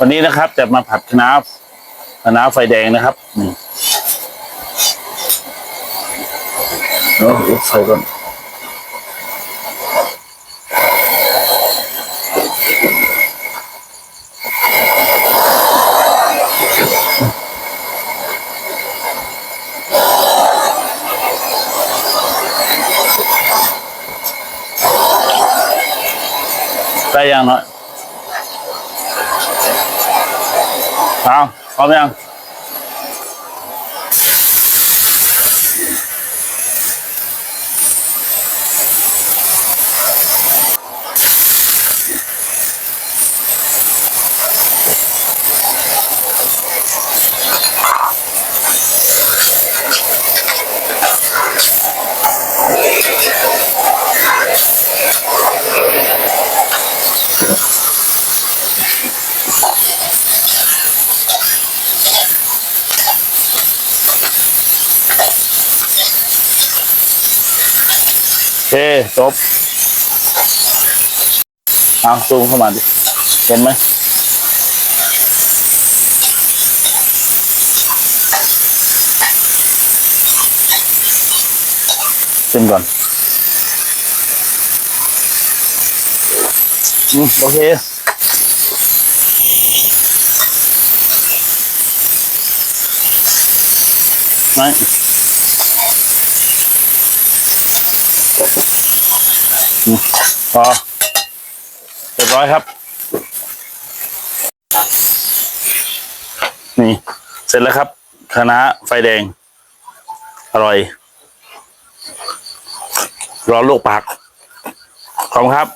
วันนี้นะครับจะมาผัดคะน้าคะน้าไฟแดงนะครับนี่โอ้ยไฟก่อนได้ยังเนาะ เอาพ จบเอาซูมเข้ามาดิ เห็นไหมชิมก่อนอืมโอเคไม่ พอเรียบร้อยครับ นี่ เสร็จแล้วครับคณะไฟแดง อร่อยรอลูกปาก ขอบคุณครับ